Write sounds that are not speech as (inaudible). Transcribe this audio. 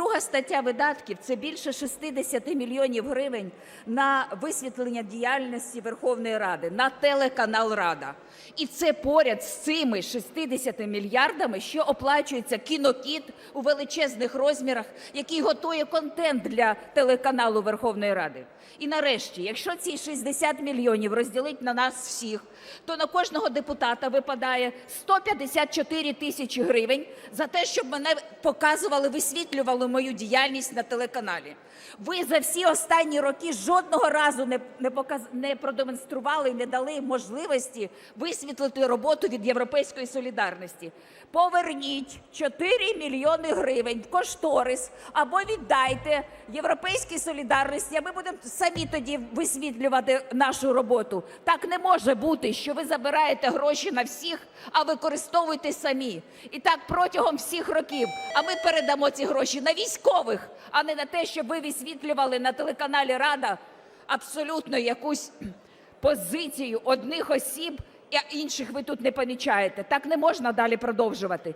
Друга стаття видатків це більше 60 мільйонів гривень на висвітлення діяльності Верховної Ради на телеканал Рада. І це поряд з цими 60 мільярдами, що оплачується кінокіт у величезних розмірах, який готує контент для телеканалу Верховної Ради. І нарешті, якщо ці 60 мільйонів розділити на нас всіх, то на кожного депутата випадає 154 тисячі гривень за те, щоб мене показували, висвітлювали мою діяльність на телеканалі. Ви за всі останні роки жодного разу не, не, показ, не продемонстрували і не дали можливості висвітлити роботу від Європейської солідарності. Поверніть 4 мільйони гривень в кошторис або віддайте Європейській солідарності, а ми будемо самі тоді висвітлювати нашу роботу. Так не може бути, що ви забираєте гроші на всіх, а використовуєте самі. І так протягом всіх років. А ми передамо ці гроші на військових, а не на те, щоб ви висвітлювали на телеканалі Рада абсолютно якусь (clears throat) позицію одних осіб, а інших ви тут не помічаєте. Так не можна далі продовжувати.